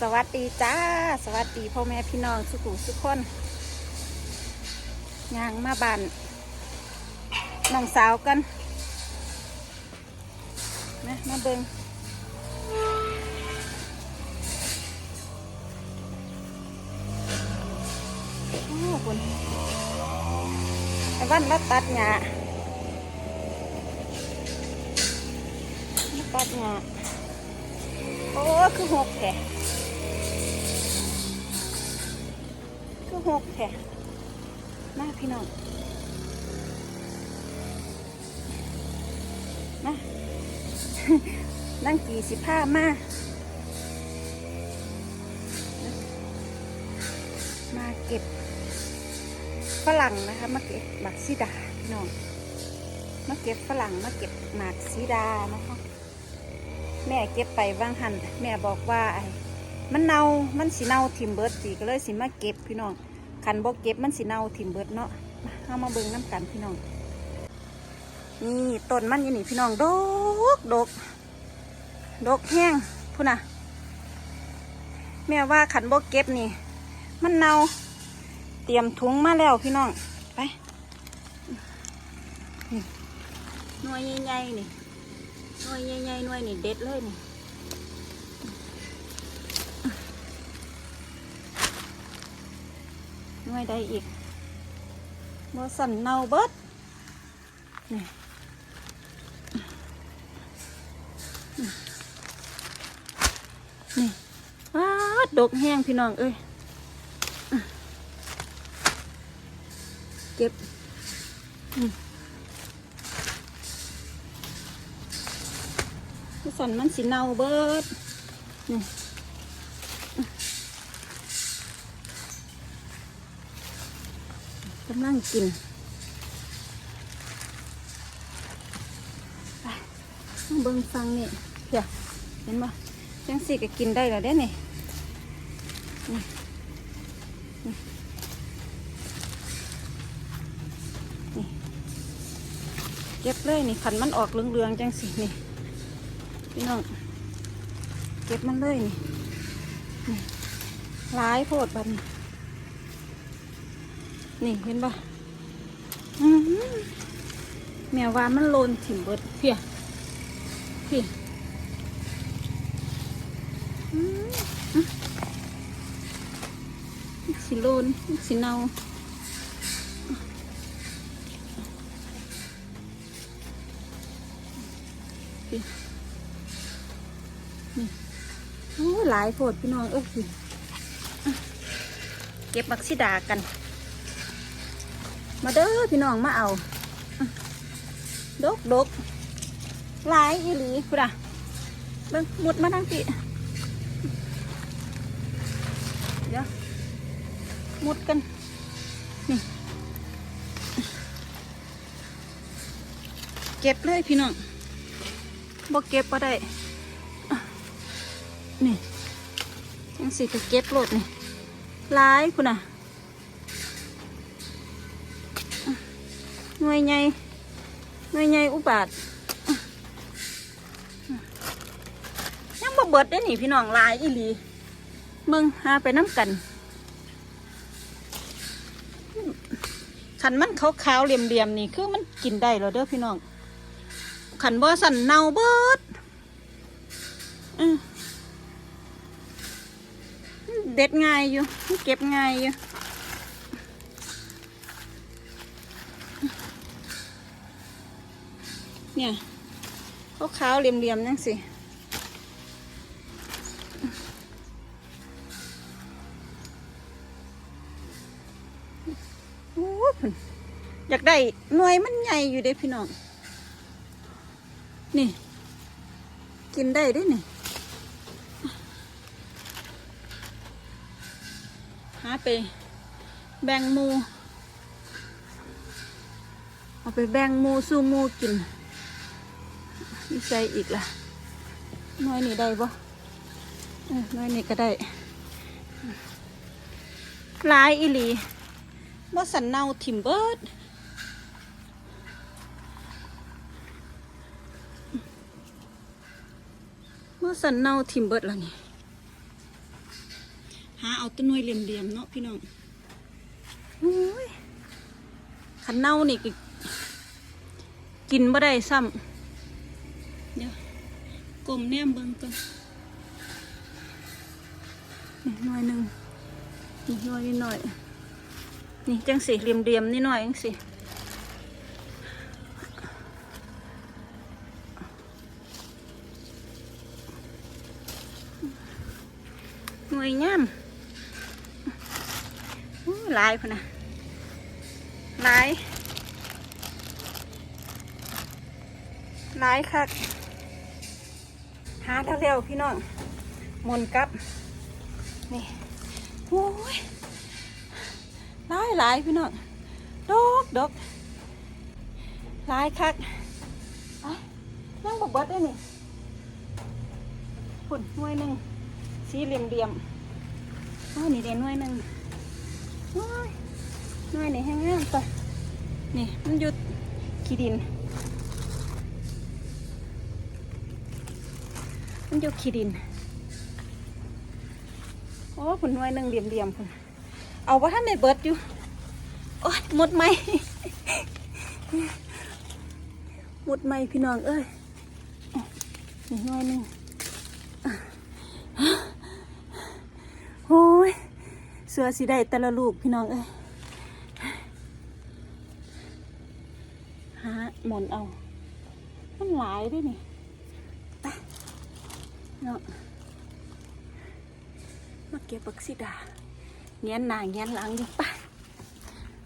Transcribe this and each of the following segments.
สวัสดีจ้า สวัสดีพ่อแม่พี่น้องสุขุสุขคนยางมาบ้านน้องสาวกันนะมาเบิงโอ้คุณไอ้วันมาตัดหญ้ามาตัดหญ้าโอ้ คือหกแผ หกแผลมาพี่น้อง มานั่งกี่สิบห้ามา มาเก็บฝรั่งนะคะ มาเก็บหมากซีดาพี่น้อง มาเก็บฝรั่ง มาเก็บหมากซีดานะคะ แม่เก็บไปว่างหัน แม่บอกว่าไอ้มันเน่า มันสีเน่าทิมเบิร์ดสีก็เลยสิมาเก็บพี่น้อง คันบ่เก็บมันสีเน่าทิมเบิดเนาะมาเอามาเบิ่งน้ำกันพี่น้อง นี่ต้นมันอยู่นี่พี่น้องดกดกดกแห้งพูดนะแม่ว่าขันบกเก็บนี่ มันเน่าเตรียมถุงมาแล้วพี่น้อง ไปนี่หน่วยใหญ่ๆนี่หน่วยใหญ่ๆหน่วยนี่เด็ดเลยนี่ น่วยใดอีกมัสันเน่าเบิดนี่นี่ว้าดดกแห้งพี่น้องเอ้ยเก็บอืมคือสันมันสีเน่าเบิดนี่ กำลังกินเบิ่งฟังนี่เดี๋ยวเห็นบ่จังสี่ก็กินได้แล้วเด้นี่นี่นี่เก็บเลยนี่ขันมันออกเหลืองๆจังสินี่พี่น้องเก็บมันเลยนี่นี่หลายโพดบัน นี่เห็นบ่อื้อหือแม่ว่ามันโลนถิ่มเบิดเพียพี่อืมสิโลนสิเนาพี่นี่โอ้หลายโพดพี่น้องเอ้ยพี่อะเก็บมักซิดากัน มาเด้อพี่น้องมาเอา ดกดกลายอีหลีพุดะเบิ่งมุดมาทางปีเดี๋ยวมุดกัน นี่เก็บเลยพี่น้องบ่เก็บก็ได้ นี่ยังสิก็เก็บโหลดนี่ลายคุณอะ หน่วยใหญ่หน่วยใหญ่อุบาทยังบ่เบิดได้อนี่พี่น้องลายอีหลีมึงหาไปน้ำกันขันมันขาวๆเหลี่ยมๆนี่คือมันกินได้แล้วเด้อพี่น้องขันบ่สันเน่าเบิดเด็ดง่ายอยู่เก็บง่ายอยู่ เนี่ยขาวเหลี่ยมๆนั่นสิอยากได้หน่วยมันใหญ่อยู่เด้พี่น้อง นี่ กินได้ด้นี่หาไปแบ่งมู เอาไปแบ่งมูสู่หมูกิน นี่ใส่อีกล่ะน่วยนี่ได้ปะเออหน่วยนี่ก็ได้ลายอีหลีว่สันเนาทิมเบิดว่สันเนาทิมเบิดล้วนี่หาเอาต้นน่วยเหลี่ยมๆเนาะพี่น้องโอ้ยขันเน่านี่กินบ่ได้ซ้ำ เดี๋ยวกลมแนมเบิ่งก่อนหน่อยหนึ่งนี่หน่อยนิดหน่อย นี่จังสิเหลี่ยมๆนิดหน่อยจังสิหน่วยงามหลายพนนะหลาย หลายคักหาเร็วๆพี่น้องมนกับ นี่โอ้ยหลายหลายพี่น้องดอกดอกหลายคักนั่งบกเบิดได้นี่ฝุ่นหน่วยหนึ่งสีเหลี่ยมเหลี่ยมอ้าวนี่เด่นหน่วยหนึ่งโอ้ยหน่วยนี่แห้งงามต่อนี่มันหยุดขี้ดิน มันหยุดขี้ดิน โอ้ผลหน่วยหนึ่งเหลี่ยมเหลี่ยมๆพุ่นเอาว่าท่านในเบิร์ดอยู่ โอ้ยหมดไหมหมดไหมพี่น้องเอ้ยหน่วยหนึ่งโอ้ยเสือสีได้แต่ละลูกพี่น้องเอ้ยหาหมอนเอา มันหลายด้วยนี่ เนาะมาเก็บบักซิดาเงี้ยนหน้าเงี้ยนหลังดิไป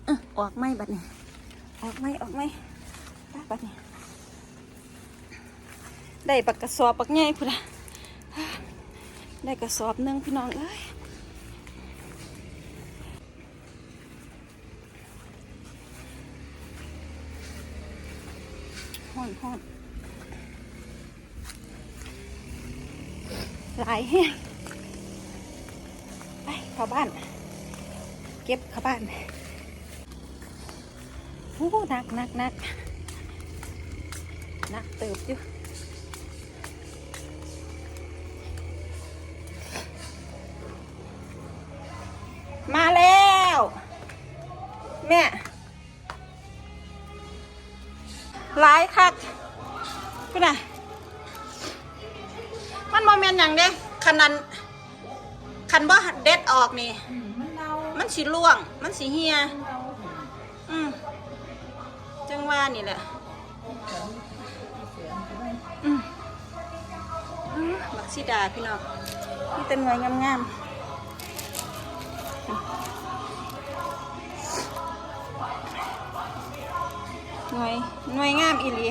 เออออกไหมบัดนี้ ออกไหมออกไมไปบัดนี้ ได้ปักกระสอบปักใหญ่พุ่นละได้กระสอบหนึงพี่น้องเอ้ยห้อนห้อน หลายแห้งไปเข้าบ้าน เก็บเข้าบ้านโอ้หนักหนักหนักหนักเติบอยู่มาแล้ว แม่หลายคักพี่น่ะมันโมเมน อย่างเด้คันนั้นคันบ่เด็ดออกนี่ มันสิล่วง มันสิเฮีย อืมจังว่านี่แหละอืมอืมบักซิดาพี่น้องนี่เป็นหน่วยงามๆหน่วยหน่วยงามอีหลี